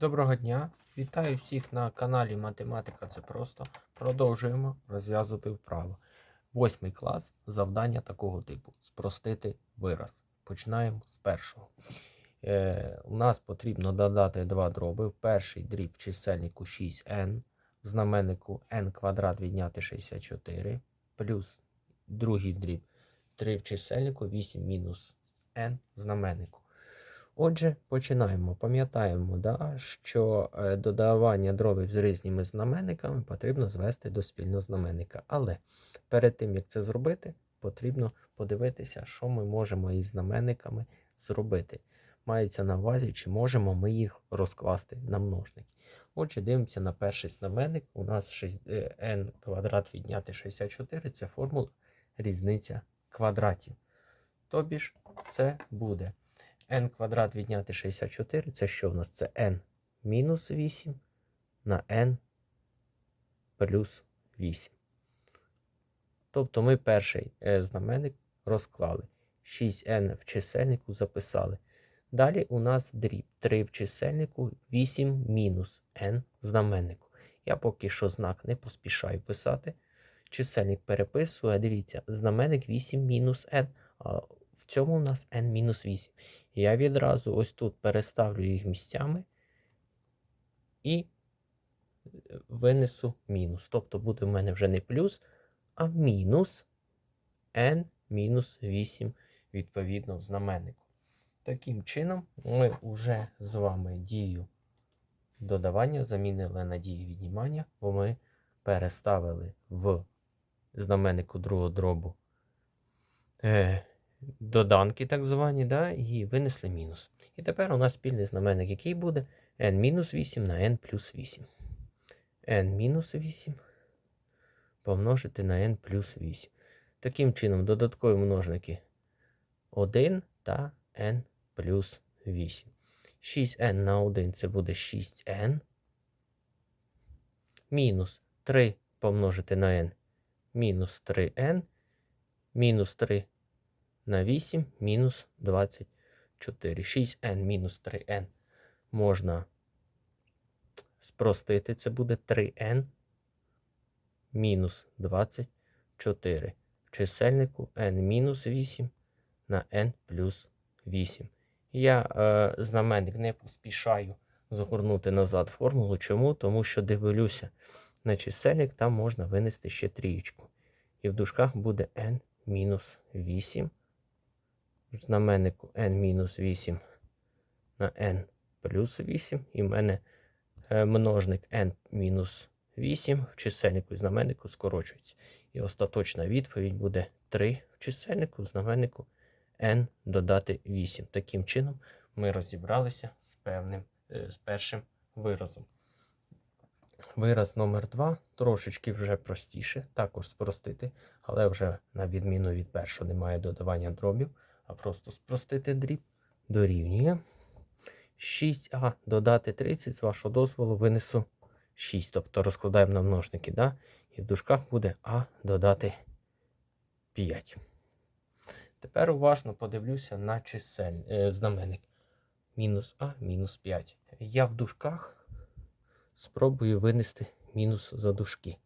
Доброго дня! Вітаю всіх на каналі Математика це просто. Продовжуємо розв'язувати вправо. Восьмий клас. Завдання такого типу: спростити вираз. Починаємо з першого. Е, у нас потрібно додати два дроби. В перший дріб в чисельнику 6n, в знаменнику n квадрат відняти 64, плюс другий дріб 3 в чисельнику 8 мінус n в знаменнику. Отже, починаємо. Пам'ятаємо, да, що е, додавання дробів з різними знаменниками потрібно звести до спільного знаменника. Але перед тим, як це зробити, потрібно подивитися, що ми можемо із знаменниками зробити. Мається на увазі, чи можемо ми їх розкласти на множники. Отже, дивимося на перший знаменник. У нас 6, е, n квадрат відняти 64 це формула різниця квадратів. Тобі ж це буде n квадрат відняти 64, це що в нас? Це n мінус 8 на n плюс 8. Тобто ми перший е, знаменник розклали. 6n в чисельнику записали. Далі у нас дріб 3 в чисельнику, 8 мінус n знаменнику. Я поки що знак не поспішаю писати. Чисельник переписую, дивіться, знаменник 8 мінус n. В цьому у нас n-8. Я відразу ось тут переставлю їх місцями і е, винесу мінус. Тобто буде в мене вже не плюс, а мінус n-8, відповідно в знаменнику. Таким чином, ми вже з вами дію додавання замінили на дію віднімання, бо ми переставили в знаменнику другого дробу. Доданки, так звані, да, і винесли мінус. І тепер у нас спільний знаменник, який буде n-8 на n плюс 8. n-8 помножити на n плюс 8. Таким чином, додаткові множники 1 та n плюс 8. 6n на 1 це буде 6n. Мінус 3 помножити на n мінус 3n. Мінус 3 на 8 мінус 24. 6n мінус 3n можна спростити. Це буде 3n мінус 24. В чисельнику n мінус 8 на n плюс 8. Я е, знаменник не поспішаю загорнути назад формулу. Чому? Тому що дивлюся на чисельник, там можна винести ще трієчку. І в дужках буде n мінус 8 в знаменнику n-8 на n плюс 8. І в мене е, множник n-8 в чисельнику і знаменнику скорочується. І остаточна відповідь буде 3 в чисельнику, в знаменнику n додати 8. Таким чином ми розібралися з певним, е, з першим виразом. Вираз номер 2 трошечки вже простіше, також спростити, але вже на відміну від першого немає додавання дробів а просто спростити дріб дорівнює. 6а додати 30, з вашого дозволу, винесу 6. Тобто розкладаємо на множники. да? І в дужках буде А додати 5. Тепер уважно подивлюся на чисель, е, знаменник. Мінус А, мінус 5. Я в дужках спробую винести мінус за дужки.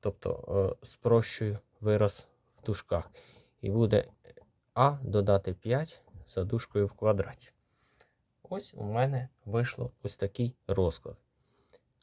Тобто е, спрощую вираз в дужках. І буде а додати 5 за дужкою в квадраті. Ось у мене вийшло ось такий розклад.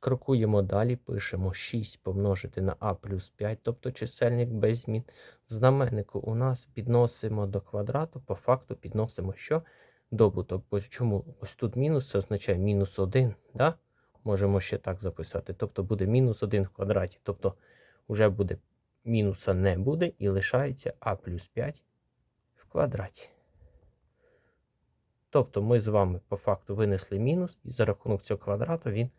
Крокуємо далі, пишемо 6 помножити на а плюс 5, тобто чисельник без змін. Знаменнику у нас підносимо до квадрату, по факту підносимо що? Добуток. Чому ось тут мінус, це означає мінус 1. Да? Можемо ще так записати. Тобто буде мінус 1 в квадраті. Тобто вже буде мінуса не буде і лишається а плюс 5 квадраті. Тобто ми з вами по факту винесли мінус, і за рахунок цього квадрату він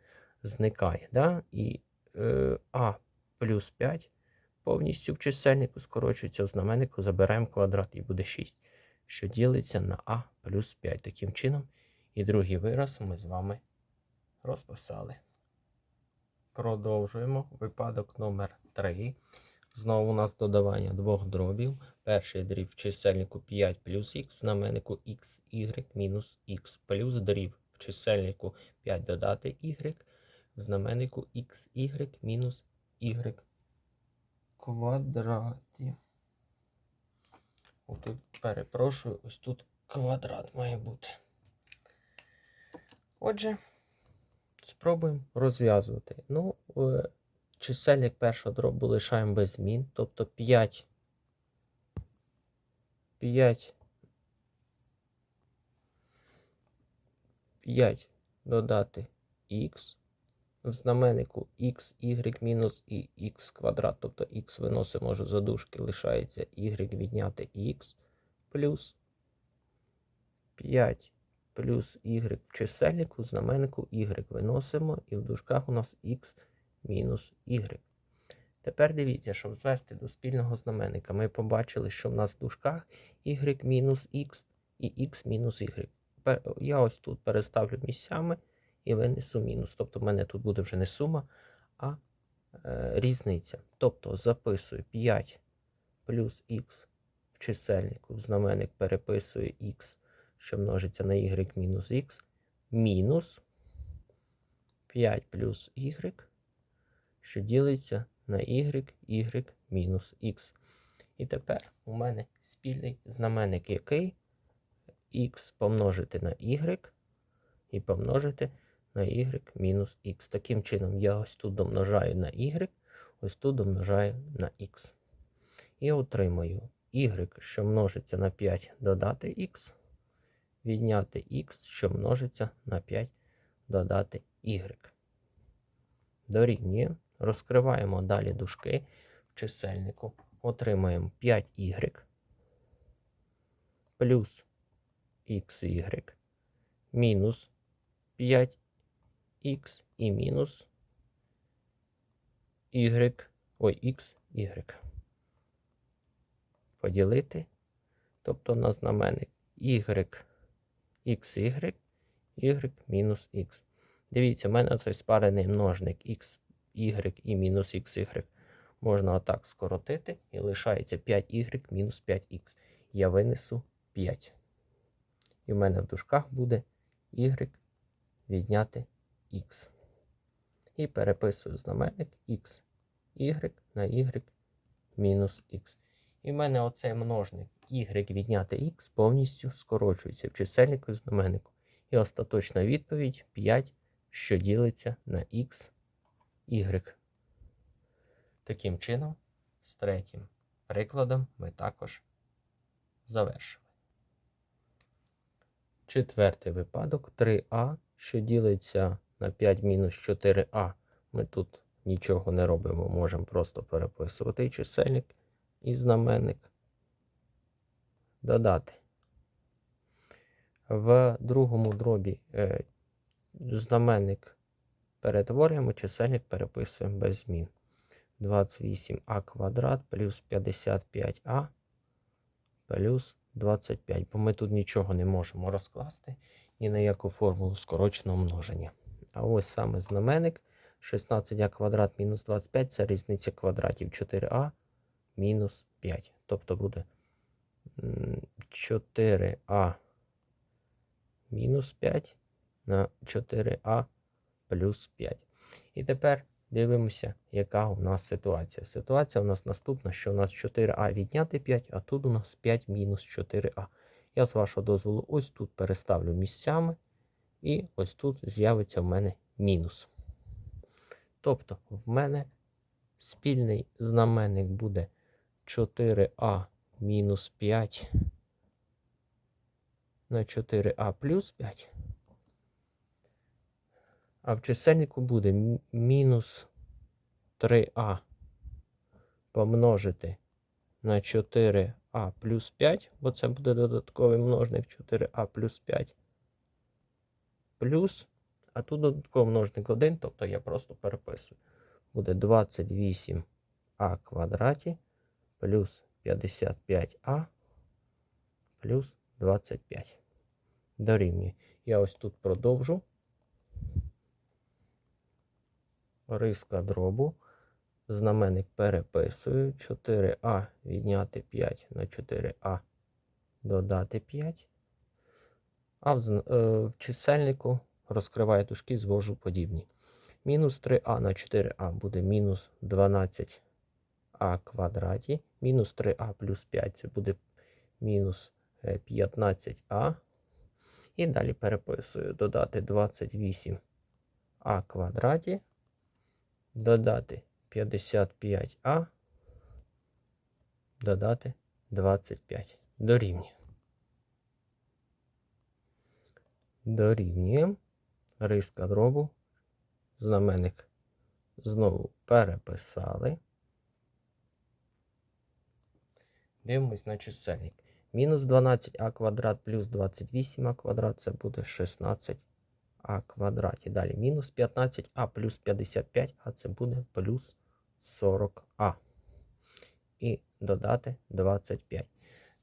зникає. Да? І е, А плюс 5 повністю в чисельнику скорочується у знаменнику, забираємо квадрат і буде 6, що ділиться на А плюс 5. Таким чином, і другий вираз ми з вами розписали. Продовжуємо випадок номер 3. Знову у нас додавання двох дробів. Перший дріб в чисельнику 5 плюс х, знаменнику x, y мінус х, плюс дріб в чисельнику 5 додати y, в знаменнику xy мінус y квадраті. Отут, перепрошую, ось тут квадрат має бути. Отже, спробуємо розв'язувати. Ну, е, чисельник першого дробу лишаємо без змін, тобто 5. 5. 5 додати х. В знаменнику x, y мінус і х квадрат, тобто х виносимо за дужки, лишається y відняти х плюс 5 плюс y в чисельнику, в знаменнику y виносимо, і в дужках у нас х мінус y. Тепер дивіться, щоб звести до спільного знаменника, ми побачили, що в нас в дужках y мінус х і х мінус y. Я ось тут переставлю місцями і винесу мінус. Тобто в мене тут буде вже не сума, а е, різниця. Тобто записую 5 плюс х в чисельнику, в знаменник переписую х, що множиться на y мінус х, мінус 5 плюс y, що ділиться на y, y мінус. І тепер у мене спільний знаменник який х помножити на y і помножити на y х. Таким чином, я ось тут домножаю на y, ось тут домножаю на х. І отримаю y, що множиться на 5 додати х, відняти х, що множиться на 5 додати y. Дорівнює. Розкриваємо далі дужки в чисельнику. Отримаємо 5y плюс xy мінус 5х і мінус y, ой, x, y. Поділити. Тобто на знаменник y, xy, y мінус x. Дивіться, в мене цей спарений множник x, y і мінус xy. Можна отак скоротити і лишається 5y мінус 5х. Я винесу 5. І в мене в дужках буде y відняти х. І переписую знаменник x, y на y мінус х. І в мене оцей множник y відняти х повністю скорочується в чисельнику і знаменнику. І остаточна відповідь 5, що ділиться на х, y. Таким чином, з третім прикладом ми також завершили. Четвертий випадок 3а, що ділиться на 5 мінус 4а. Ми тут нічого не робимо, можемо просто переписувати і чисельник і знаменник. Додати. В другому дробі е, знаменник перетворюємо, чисельник переписуємо без змін. 28а квадрат плюс 55а плюс 25, бо ми тут нічого не можемо розкласти ні на яку формулу скороченого множення. А ось саме знаменник 16а квадрат мінус 25 це різниця квадратів 4а мінус 5. Тобто буде 4а мінус 5 на 4а плюс 5. І тепер дивимося, яка у нас ситуація. Ситуація у нас наступна, що у нас 4а відняти 5, а тут у нас 5 мінус 4а. Я з вашого дозволу ось тут переставлю місцями, і ось тут з'явиться в мене мінус. Тобто, в мене спільний знаменник буде 4а мінус 5 на 4а плюс 5. А в чисельнику буде мінус 3а помножити на 4а плюс 5, бо це буде додатковий множник 4а плюс 5. Плюс, а тут додатковий множник 1, тобто я просто переписую. Буде 28а квадраті плюс 55а плюс 25. Дорівнює. Я ось тут продовжу. Риска дробу. Знаменник переписую. 4а відняти 5 на 4а додати 5. А в, е, в чисельнику розкриваю дужки, звожу подібні. Мінус 3а на 4а буде мінус 12а квадраті. Мінус 3а плюс 5 це буде мінус е, 15а. І далі переписую додати 28а квадраті, додати 55а, додати 25. Дорівнює. Дорівнює. Риска дробу. Знаменник знову переписали. Дивимось на чисельник. Мінус 12а квадрат плюс 28а квадрат це буде 16а квадраті. Далі мінус 15а плюс 55, а це буде плюс 40а. І додати 25.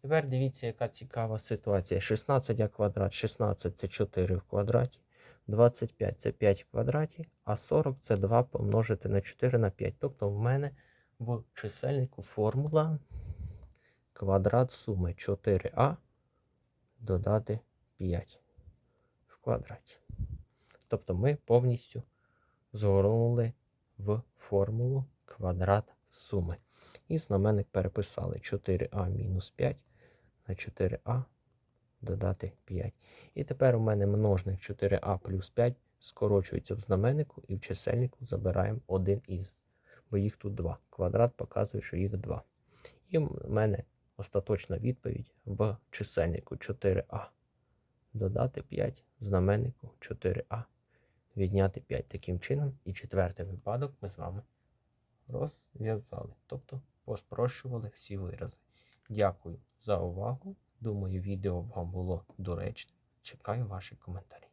Тепер дивіться, яка цікава ситуація. 16а квадрат, 16 це 4 в квадраті, 25 це 5 в квадраті, а 40 це 2 помножити на 4 на 5. Тобто в мене в чисельнику формула квадрат суми 4а додати 5 в квадраті. Тобто ми повністю згорнули в формулу квадрат суми. І знаменник переписали 4а мінус 5 на 4а додати 5. І тепер у мене множник 4а плюс 5 скорочується в знаменнику і в чисельнику забираємо один із. Бо їх тут 2. Квадрат показує, що їх 2. І в мене остаточна відповідь в чисельнику 4а. Додати 5 в знаменнику 4а. Відняти 5 таким чином. І четвертий випадок ми з вами розв'язали. Тобто поспрощували всі вирази. Дякую за увагу. Думаю, відео вам було доречне. Чекаю ваші коментарі.